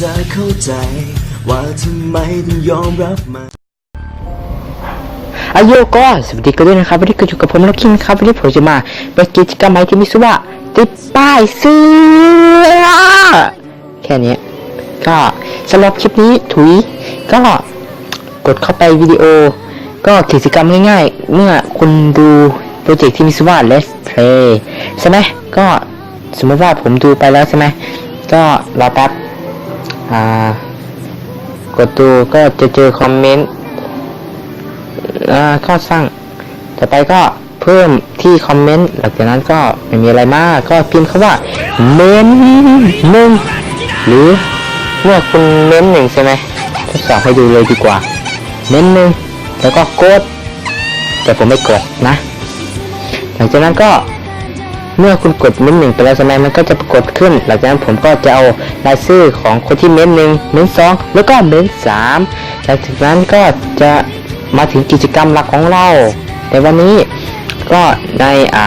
จะเข้าใจ ว่าทำไมต้องยอมรับมันอายุก็สวัสดีกันด้วยนะครับวันนี้ก็อยู่กับผมล้วคิงครับวันนี้ผมจะมาเป็นกิจกรรมใหม่ที่มีชื่อว่าติดป้ายเสื้อแค่นี้ก็สำหรับคลิปนี้ถุยก็กดเข้าไปวิดีโอ ก็กิจกรรมง่ายๆ เมื่อคุณดูโปรเจกต์ที่มีชื่อว่า Let's Play ใช่ไหมก็สมมติว่าผมดูไปแล้วใช่ไหมก็รอแป๊บ กดดูก็จะเจอคอมเมนต์ข้อสร้างต่อไปก็เพิ่มที่คอมเมนต์หลังจากนั้นก็ไม่มีอะไรมาก ก็พิมพ์คำว่าเมนหนึ่งหรือเมื่อคุณเมนหนึ่งใช่ไหมทดสอบให้ดูเลยดีกว่า เมนหนึ่งแล้วก็กด แต่ผมไม่กดนะ หลังจากนั้นก็ เมื่อคุณกดเม้นหนึ่งไปแล้วใช่ไหมมันก็จะปรากฏขึ้น หลังจากนั้นผมก็จะเอารายชื่อของคนที่เม้นหนึ่งเม้นสองแล้วก็เม้นสามหลังจากนั้นก็จะมาถึงกิจกรรมหลักของเรา ในวันนี้ก็ในอ่า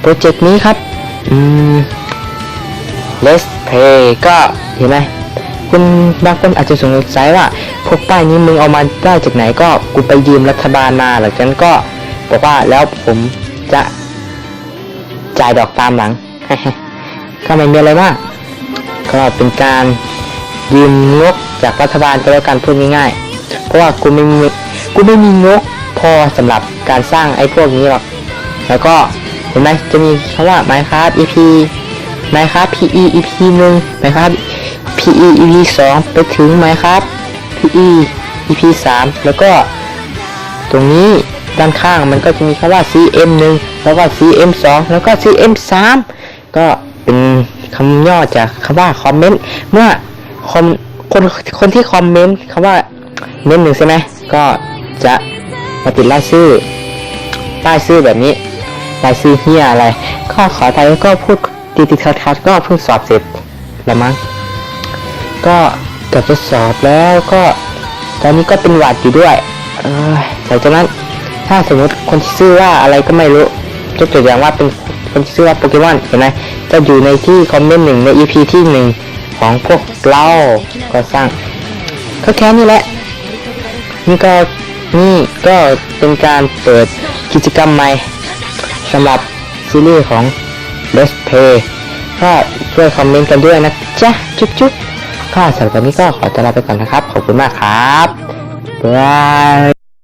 โปรเจกต์นี้ครับอืม Let's Play ก็เห็นไหมคุณบางคนอาจจะสงสัยว่าพวกป้ายนี้มึงเอามาได้จากไหนก็กูไปยืมรัฐบาลมาหลังจากนั้นก็บอกว่าแล้วผมจะ จ่ายดอกตามหลัง ก็ไม่มีอะไรมากก็เป็นการยืมงบจากรัฐบาลก็แล้วกันพูดง่ายๆ เพราะว่ากูไม่มีกูไม่มีงบพอสำหรับการสร้างไอ้พวกนี้หรอก แล้วก็เห็นไหมจะมีคำว่า Minecraft EP Minecraft PE EP หนึ่ง Minecraft PE EP สองไปถึง Minecraft PE EP สามแล้วก็ตรงนี้ ด้านข้างมันก็จะมีคำว่า CM หนึ่งแล้วก็ CM สองแล้วก็ CM สามก็เป็นคำย่อจากคำว่าคอมเมนต์เมื่อคอมคนคนที่คอมเมนต์คำว่าเมนหนึ่งใช่ไหมก็จะมาติดรายชื่อป้ายชื่อแบบนี้รายชื่อเฮียอะไร ก็ขอไทยก็พูดติดติดขัดขัดก็เพิ่งสอบเสร็จแล้วมั้งก็เกือบจะสอบแล้วก็ ตอนนี้ก็เป็นหวัดอยู่ด้วยหลังจากนั้น ถ้าสมมติคนที่ชื่อว่าอะไรก็ไม่รู้ยกตัวอย่างว่าเป็นคนที่ชื่อว่าโปเกมอนเห็นไหมจะอยู่ในที่คอมเมนต์หนึ่งใน EP ที่หนึ่งของพวกเรา ก็สร้างก็แค่นี้แหละ นี่ก็นี่ก็เป็นการเปิดกิจกรรมใหม่สำหรับซีรีส์ของ Let's Play ก็ช่วยคอมเมนต์กันด้วยนะจ๊ะ จุ๊บจุ๊บก็สำหรับวันนี้ก็ขอตัวลาไปก่อนนะครับ ขอบคุณมากครับบ๊ายบาย